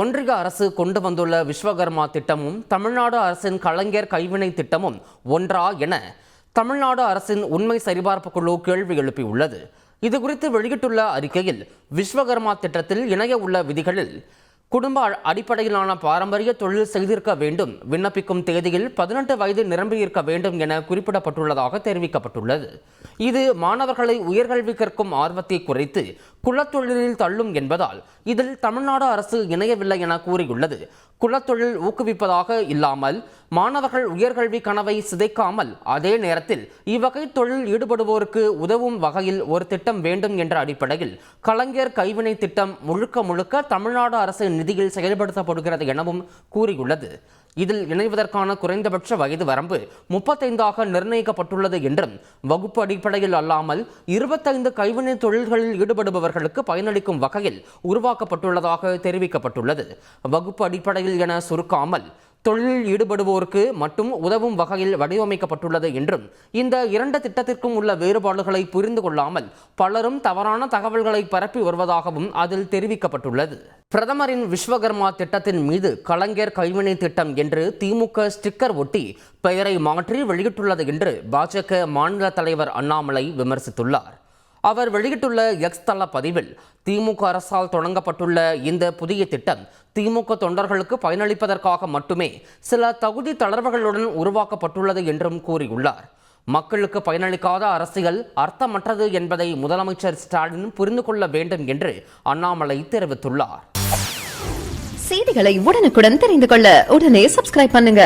ஒன்றிய அரசு கொண்டு வந்துள்ள விஸ்வகர்மா திட்டமும் தமிழ்நாடு அரசின் கலைஞர் கைவினை திட்டமும் ஒன்றா என தமிழ்நாடு அரசின் உண்மை சரிபார்ப்பு குழு கேள்வி எழுப்பியுள்ளது. இது குறித்து வெளியிட்டுள்ள அறிக்கையில் விஸ்வகர்மா திட்டத்தில் இணைய உள்ள விதிகளில் குடும்ப அடிப்படையிலான பாரம்பரிய தொழில் செய்திருக்க வேண்டும். விண்ணப்பிக்கும் தேதியில் பதினெட்டு வயது நிரம்பியிருக்க வேண்டும் என குறிப்பிடப்பட்டுள்ளதாக தெரிவிக்கப்பட்டுள்ளது. இது மாணவர்களை உயர்கல்வி கற்கும் ஆர்வத்தை குறைத்து குலத்தொழிலில் தள்ளும் என்பதால் இதில் தமிழ்நாடு அரசு இணையவில்லை என கூறியுள்ளது. குலத்தொழில் ஊக்குவிப்பதாக இல்லாமல் மாணவர்கள் உயர்கல்வி கனவை சிதைக்காமல் அதே நேரத்தில் இவ்வகை தொழில் ஈடுபடுவோருக்கு உதவும் வகையில் ஒரு திட்டம் வேண்டும் என்ற அடிப்படையில் கலைஞர் கைவினை திட்டம் முழுக்க முழுக்க தமிழ்நாடு அரசு நிதியில் செயல்படுத்தப்படுகிறது எனவும் கூறியுள்ளது. இதில் இணைவதற்கான குறைந்தபட்ச வயது வரம்பு முப்பத்தைந்தாக நிர்ணயிக்கப்பட்டுள்ளது என்றும் வகுப்பு அடிப்படையில் அல்லாமல் இருபத்தைந்து கைவினை தொழில்களில் ஈடுபடுபவர்களுக்கு பயனளிக்கும் வகையில் உருவாக்கப்பட்டுள்ளதாக தெரிவிக்கப்பட்டுள்ளது. வகுப்பு அடிப்படையில் என சுருக்காமல் தொழிலில் ஈடுபடுவோருக்கு மட்டும் உதவும் வகையில் வடிவமைக்கப்பட்டுள்ளது என்றும் இந்த இரண்டு திட்டத்திற்கும் உள்ள வேறுபாடுகளை புரிந்து கொள்ளாமல் பலரும் தவறான தகவல்களை பரப்பி வருவதாகவும் அதில் தெரிவிக்கப்பட்டுள்ளது. பிரதமரின் விஸ்வகர்மா திட்டத்தின் மீது கலைஞர் கைவினை திட்டம் என்று திமுக ஸ்டிக்கர் ஒட்டி பெயரை மாற்றி வெளியிட்டுள்ளது என்று பாஜக மாநில தலைவர் அண்ணாமலை விமர்சித்துள்ளார். அவர் வெளியிட்டுள்ள எக்ஸ் தள பதிவில் திமுக அரசால் தொடங்கப்பட்டுள்ள இந்த புதிய திட்டம் திமுக தொண்டர்களுக்கு பயனளிப்பதற்காக மட்டுமே சில தகுதி தளர்வுகளுடன் உருவாக்கப்பட்டுள்ளது என்றும் கூறியுள்ளார். மக்களுக்கு பயனளிக்காத அரசியல் அர்த்தமற்றது என்பதை முதலமைச்சர் ஸ்டாலின் புரிந்து கொள்ள வேண்டும் என்று அண்ணாமலை தெரிவித்துள்ளார். செய்திகளை உடனுக்குடன் தெரிந்து கொள்ள உடனே சப்ஸ்கிரைப் பண்ணுங்க.